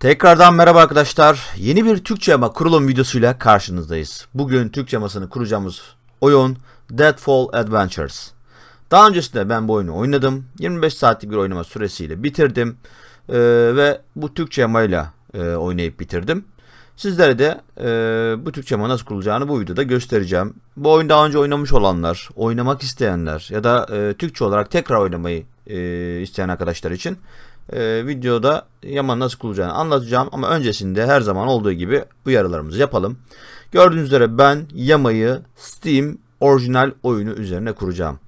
Tekrardan merhaba arkadaşlar. Yeni bir Türkçe yama kurulum videosuyla karşınızdayız. Bugün Türkçe yamasını kuracağımız oyun Deadfall Adventures. Daha öncesinde ben bu oyunu oynadım. 25 saatlik bir oynama süresiyle bitirdim. Ee, ve bu Türkçe yamayla e, oynayıp bitirdim. Sizlere de e, bu Türkçe yama nasıl kurulacağını bu videoda göstereceğim. Bu oyunu daha önce oynamış olanlar, oynamak isteyenler ya da e, Türkçe olarak tekrar oynamayı e, isteyen arkadaşlar için e, videoda yama nasıl kurulacağını anlatacağım. Ama öncesinde her zaman olduğu gibi uyarılarımızı yapalım. Gördüğünüz üzere ben yamayı Steam orijinal oyunu üzerine kuracağım.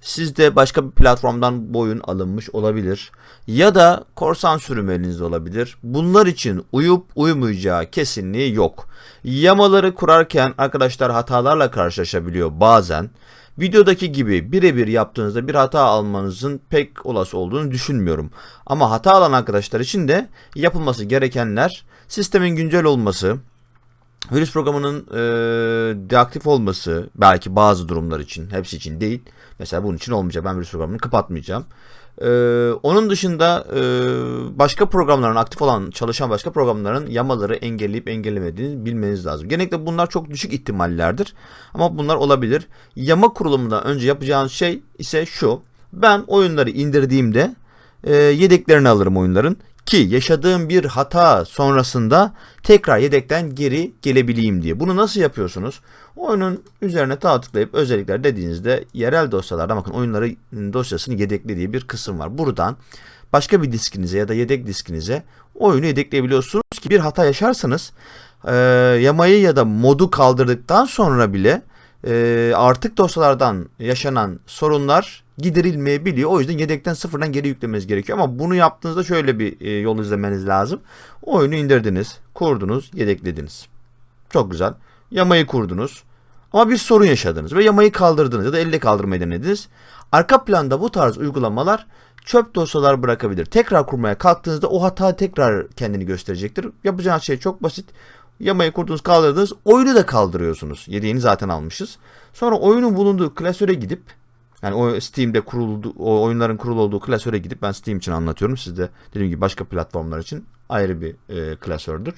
Sizde başka bir platformdan bu oyun alınmış olabilir. Ya da korsan sürüm elinizde olabilir. Bunlar için uyup uyumayacağı kesinliği yok. Yamaları kurarken arkadaşlar hatalarla karşılaşabiliyor bazen. Videodaki gibi birebir yaptığınızda bir hata almanızın pek olası olduğunu düşünmüyorum. Ama hata alan arkadaşlar için de yapılması gerekenler sistemin güncel olması, virüs programının e, deaktif olması belki bazı durumlar için, hepsi için değil. Mesela bunun için olmayacak. Ben virüs programını kapatmayacağım. Ee, onun dışında e, başka programların aktif olan çalışan başka programların yamaları engelleyip engellemediğini bilmeniz lazım. Genellikle bunlar çok düşük ihtimallerdir ama bunlar olabilir. Yama kurulumundan önce yapacağınız şey ise şu. Ben oyunları indirdiğimde e, yedeklerini alırım oyunların ki yaşadığım bir hata sonrasında tekrar yedekten geri gelebileyim diye. Bunu nasıl yapıyorsunuz? Oyunun üzerine sağ tıklayıp özellikler dediğinizde yerel dosyalarda bakın oyunları dosyasını yedekle diye bir kısım var. Buradan başka bir diskinize ya da yedek diskinize oyunu yedekleyebiliyorsunuz ki bir hata yaşarsanız e, yamayı ya da modu kaldırdıktan sonra bile e, artık dosyalardan yaşanan sorunlar giderilmeyebiliyor. O yüzden yedekten sıfırdan geri yüklemeniz gerekiyor. Ama bunu yaptığınızda şöyle bir e, yol izlemeniz lazım. Oyunu indirdiniz, kurdunuz, yedeklediniz. Çok güzel. Yamayı kurdunuz. Ama bir sorun yaşadınız ve yamayı kaldırdınız ya da elle kaldırmayı denediniz. Arka planda bu tarz uygulamalar çöp dosyalar bırakabilir. Tekrar kurmaya kalktığınızda o hata tekrar kendini gösterecektir. Yapacağınız şey çok basit. Yamayı kurdunuz kaldırdınız. Oyunu da kaldırıyorsunuz. Yedeğini zaten almışız. Sonra oyunun bulunduğu klasöre gidip yani o Steam'de kuruldu, o oyunların kurulu olduğu klasöre gidip ben Steam için anlatıyorum. Siz de dediğim gibi başka platformlar için ayrı bir e, klasördür.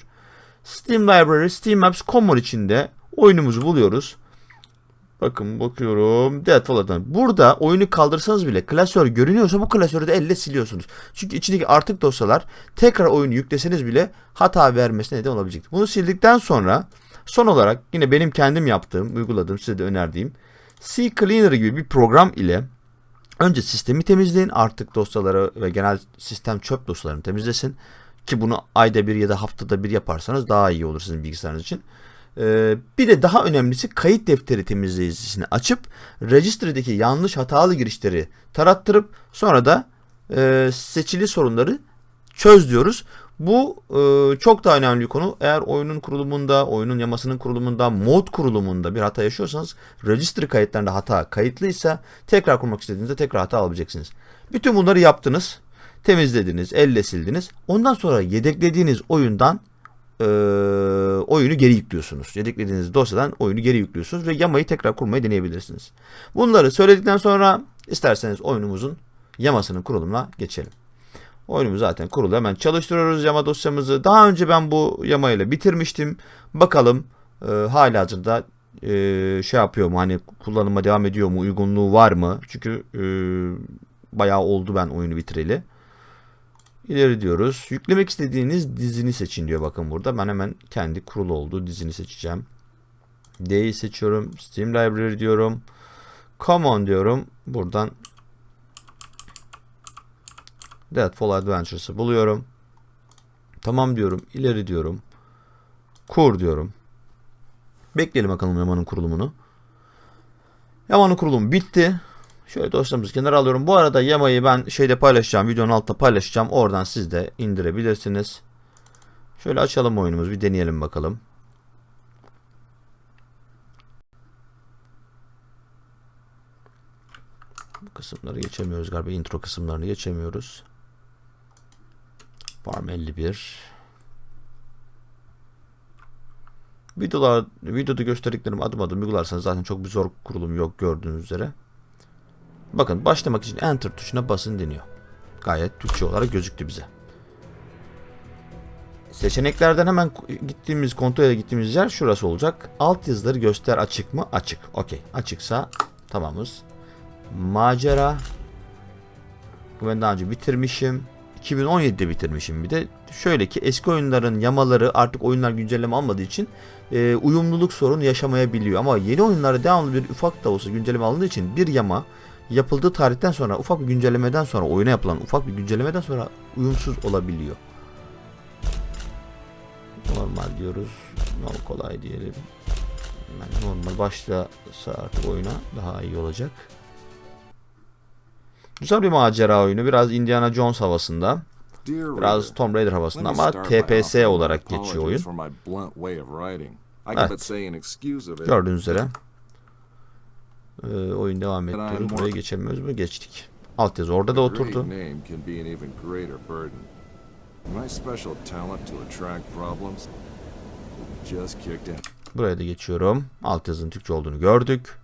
Steam Library, Steam Apps Common içinde oyunumuzu buluyoruz. Bakın bakıyorum. Deadfall Advance. Burada oyunu kaldırsanız bile klasör görünüyorsa bu klasörü de elle siliyorsunuz. Çünkü içindeki artık dosyalar tekrar oyunu yükleseniz bile hata vermesine neden olabilecektir. Bunu sildikten sonra son olarak yine benim kendim yaptığım, uyguladığım, size de önerdiğim C Cleaner gibi bir program ile önce sistemi temizleyin. Artık dosyaları ve genel sistem çöp dosyalarını temizlesin. Ki bunu ayda bir ya da haftada bir yaparsanız daha iyi olur sizin bilgisayarınız için. Ee, bir de daha önemlisi kayıt defteri temizleyicisini açıp registry'deki yanlış hatalı girişleri tarattırıp sonra da e, seçili sorunları çöz diyoruz. Bu e, çok daha önemli bir konu. Eğer oyunun kurulumunda, oyunun yamasının kurulumunda, mod kurulumunda bir hata yaşıyorsanız registry kayıtlarında hata kayıtlıysa tekrar kurmak istediğinizde tekrar hata alabileceksiniz. Bütün bunları yaptınız. Temizlediniz, elle sildiniz. Ondan sonra yedeklediğiniz oyundan e, oyunu geri yüklüyorsunuz. Yedeklediğiniz dosyadan oyunu geri yüklüyorsunuz ve yamayı tekrar kurmayı deneyebilirsiniz. Bunları söyledikten sonra isterseniz oyunumuzun yamasının kurulumuna geçelim. Oyunumuz zaten kurulu. Hemen çalıştırıyoruz yama dosyamızı. Daha önce ben bu yamayla bitirmiştim. Bakalım e, hala hazırda e, şey yapıyor mu? Hani kullanıma devam ediyor mu? Uygunluğu var mı? Çünkü e, bayağı oldu ben oyunu bitireli. İleri diyoruz. Yüklemek istediğiniz dizini seçin diyor bakın burada. Ben hemen kendi kurulu olduğu dizini seçeceğim. D'yi seçiyorum. Steam Library diyorum. Common diyorum. Buradan Deadfall Adventures'ı buluyorum. Tamam diyorum. İleri diyorum. Kur diyorum. Bekleyelim bakalım Yaman'ın kurulumunu. Yaman'ın kurulumu bitti. Şöyle dosyamızı kenara alıyorum. Bu arada Yama'yı ben şeyde paylaşacağım. Videonun altında paylaşacağım. Oradan siz de indirebilirsiniz. Şöyle açalım oyunumuzu. Bir deneyelim bakalım. Bu kısımları geçemiyoruz galiba. Intro kısımlarını geçemiyoruz. Farm 51. Videolar, videoda gösterdiklerim adım adım uygularsanız zaten çok bir zor kurulum yok gördüğünüz üzere. Bakın başlamak için enter tuşuna basın deniyor. Gayet Türkçe olarak gözüktü bize. Seçeneklerden hemen gittiğimiz kontrole gittiğimiz yer şurası olacak. Alt yazıları göster açık mı? Açık. Okey. Açıksa tamamız. Macera. Bu Ben daha önce bitirmişim. 2017'de bitirmişim bir de. Şöyle ki eski oyunların yamaları artık oyunlar güncelleme almadığı için e, uyumluluk sorunu yaşamayabiliyor. Ama yeni oyunlarda devamlı bir ufak da olsa güncelleme alındığı için bir yama yapıldığı tarihten sonra ufak bir güncellemeden sonra oyuna yapılan ufak bir güncellemeden sonra uyumsuz olabiliyor. Normal diyoruz. No kolay diyelim. Yani normal başlasa artık oyuna daha iyi olacak. Güzel bir macera oyunu. Biraz Indiana Jones havasında. Biraz Tomb Raider havasında ama TPS olarak geçiyor oyun. Evet. Gördüğünüz üzere. Ee, oyun devam ettiriyoruz. Buraya geçemiyoruz mu? Geçtik. Alt yazı orada da oturdu. Buraya da geçiyorum. Alt yazının Türkçe olduğunu gördük.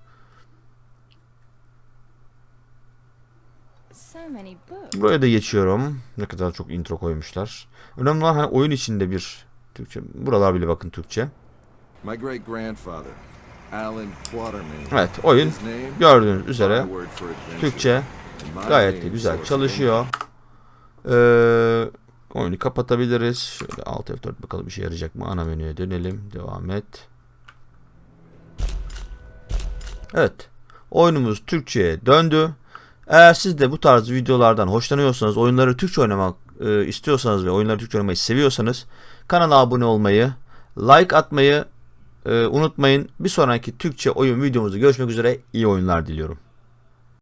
Buraya da geçiyorum. Ne kadar çok intro koymuşlar. Önemli olan hani oyun içinde bir Türkçe. Buralar bile bakın Türkçe. My great grandfather. Evet oyun gördüğünüz üzere. Türkçe gayet de güzel çalışıyor. Ee, oyunu kapatabiliriz. Şöyle Alt F4 bakalım işe yarayacak mı? Ana menüye dönelim. Devam et. Evet. Oyunumuz Türkçe'ye döndü. Eğer siz de bu tarz videolardan hoşlanıyorsanız, oyunları Türkçe oynamak e, istiyorsanız ve oyunları Türkçe oynamayı seviyorsanız kanala abone olmayı, like atmayı e, unutmayın. Bir sonraki Türkçe oyun videomuzda görüşmek üzere. İyi oyunlar diliyorum.